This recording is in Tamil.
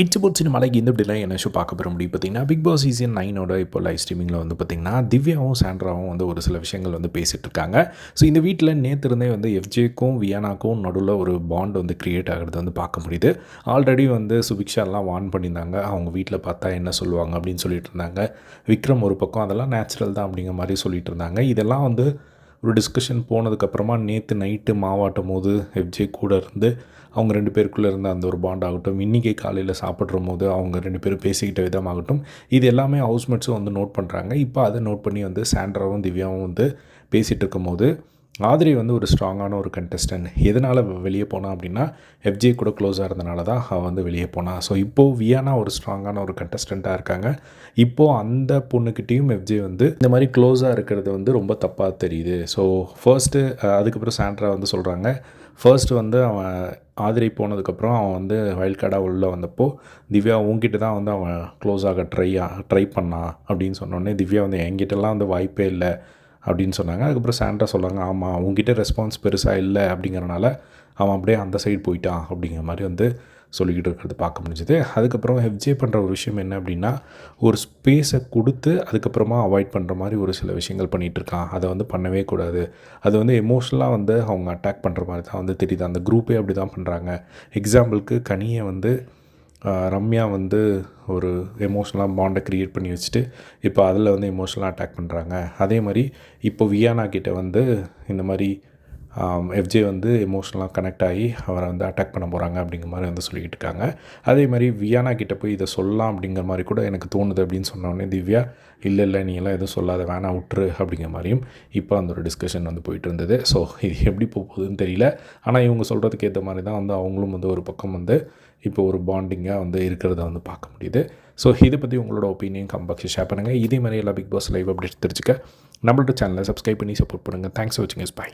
இட்ஸ் அபவுட் சினிமாலைக்கு இந்த இப்படிலாம் என்ன ஷோ பார்க்க போகிற முடியும் பார்த்தீங்கன்னா பிக் பாஸ் சீசன் நைனோட இப்போ லைவ் ஸ்ட்ரீமிங்கில் வந்து பார்த்திங்கன்னா திவ்யாவும் சாண்ட்ராவும் வந்து ஒரு சில விஷயங்கள் வந்து பேசிகிட்டு இருக்காங்க. ஸோ இந்த வீட்டில் நேற்று இருந்தே வந்து எஃப்ஜேக்கும் வியானாக்கும் நடுவில் ஒரு பாண்ட் வந்து க்ரியேட் ஆகிறது வந்து பார்க்க முடியுது. ஆல்ரெடி வந்து சுபிக்ஷாலாம் வார்ன் பண்ணியிருந்தாங்க. அவங்க வீட்டில் பார்த்தா என்ன சொல்லுவாங்க அப்படின்னு சொல்லிட்டு இருந்தாங்க. விக்ரம் ஒரு பக்கம் அதெல்லாம் நேச்சுரல் தான் அப்படிங்கிற மாதிரி சொல்லிட்டு இருந்தாங்க. இதெல்லாம் வந்து ஒரு டிஸ்கஷன் போனதுக்கப்புறமா நேற்று நைட்டு மாவாட்டும் போது எஃப்ஜே கூட இருந்து அவங்க ரெண்டு பேருக்குள்ளே இருந்த அந்த ஒரு பாண்ட் ஆகட்டும் இன்றைக்கி காலையில் சாப்பிட்ற போது அவங்க ரெண்டு பேரும் பேசிக்கிட்ட விதமாகட்டும். இது எல்லாமே ஹவுஸ்மேட்ஸும் வந்து நோட் பண்ணுறாங்க இப்போ அதை நோட் பண்ணி வந்து சாண்ட்ராவும் திவ்யாவும் வந்து பேசிகிட்டு இருக்கும்போது ஆதிரி வந்து ஒரு ஸ்ட்ராங்கான ஒரு கண்டெஸ்டன் எதனால் வெளியே போனால் அப்படின்னா எஃப்ஜே கூட க்ளோஸாக இருந்தனால தான் அவள் வந்து வெளியே போனா. ஸோ இப்போது வியானா ஒரு ஸ்ட்ராங்கான ஒரு கண்டெஸ்டண்ட்டாக இருக்காங்க. இப்போது அந்த பொண்ணுக்கிட்டேயும் எஃப்ஜே வந்து இந்த மாதிரி க்ளோஸாக இருக்கிறது வந்து ரொம்ப தப்பாக தெரியுது. ஸோ ஃபர்ஸ்ட்டு அதுக்கப்புறம் சாண்ட்ரா வந்து சொல்கிறாங்க ஃபர்ஸ்ட் வந்து அவன் ஆதிரை போனதுக்கப்புறம் அவன் வந்து வயல் கார்டாக உள்ளே வந்தப்போ திவ்யா உங்ககிட்ட தான் வந்து அவன் க்ளோஸ் ஆக ட்ரை ட்ரை பண்ணான் அப்படின்னு சொன்னோடனே திவ்யா வந்து என்கிட்டலாம் வந்து வாய்ப்பே இல்லை. அப்படின்னு சொன்னாங்க. அதுக்கப்புறம் சாண்டா சொன்னாங்க ஆமாம் உங்ககிட்ட ரெஸ்பான்ஸ் பெருசாக இல்லை அப்படிங்கிறனால அவன் அப்படியே அந்த சைடு போயிட்டான் அப்படிங்கிற மாதிரி வந்து சொல்லிக்கிட்டு இருக்கிறது பார்க்க முடிஞ்சுது. அதுக்கப்புறம் எஃப்ஜே பண்ணுற ஒரு விஷயம் என்ன அப்படின்னா ஒரு ஸ்பேஸை கொடுத்து அதுக்கப்புறமா அவாய்ட் பண்ணுற மாதிரி ஒரு சில விஷயங்கள் பண்ணிகிட்டு இருக்கான். அதை வந்து பண்ணவே கூடாது. அது வந்து எமோஷ்னலாக வந்து அவங்க அட்டாக் பண்ணுற மாதிரி தான் வந்து தெரியுது. அந்த குரூப்பே அப்படி தான் பண்ணுறாங்க எக்ஸாம்பிளுக்கு கனியை வந்து ரம்யா வந்து ஒரு எமோஷ்னலாக பாண்டை க்ரியேட் பண்ணி வச்சுட்டு இப்போ அதில் வந்து எமோஷ்னலாக அட்டாக் பண்ணுறாங்க அதே மாதிரி இப்போ வியானா கிட்டே வந்து இந்த மாதிரி எஃப்ஜே வந்து எமோஷ்னலாக கனெக்ட் ஆகி அவரை வந்து அட்டாக் பண்ண போகிறாங்க அப்படிங்கிற மாதிரி வந்து சொல்லிக்கிட்டு இருக்காங்க. அதே மாதிரி வியானா கிட்ட போய் இதை சொல்லலாம் அப்படிங்கிற மாதிரி கூட எனக்கு தோணுது அப்படின்னு சொன்னோடனே திவ்யா இல்லை இல்லை நீ எல்லாம் எதுவும் சொல்லாத வேணாம் விட்டுரு அப்படிங்கிற மாதிரியும் இப்போ அந்த ஒரு டிஸ்கஷன் வந்து போயிட்டு இருந்தது. ஸோ இது எப்படி போகுதுன்னு தெரியல. ஆனால் இவங்க சொல்கிறதுக்கு ஏற்ற மாதிரி தான் வந்து அவங்களும் வந்து ஒரு பக்கம் வந்து இப்போ ஒரு பாண்டிங்காக வந்து இருக்கிறத வந்து பார்க்க முடியுது. ஸோ இதை பற்றி உங்களோட ஒப்பீனியன் கம்பாக்ஸ் ஷேர் பண்ணுங்கள் இதே மாதிரி எல்லா பிக் பாஸ் லைவ் அப்படி தெரிஞ்சுக்க நம்மளோட சேனலை சப்ஸ்கிரைப் பண்ணி சப்போர்ட் பண்ணுங்கள் தேங்க்ஸ் ஃபார் வாட்சிங் இஸ் பை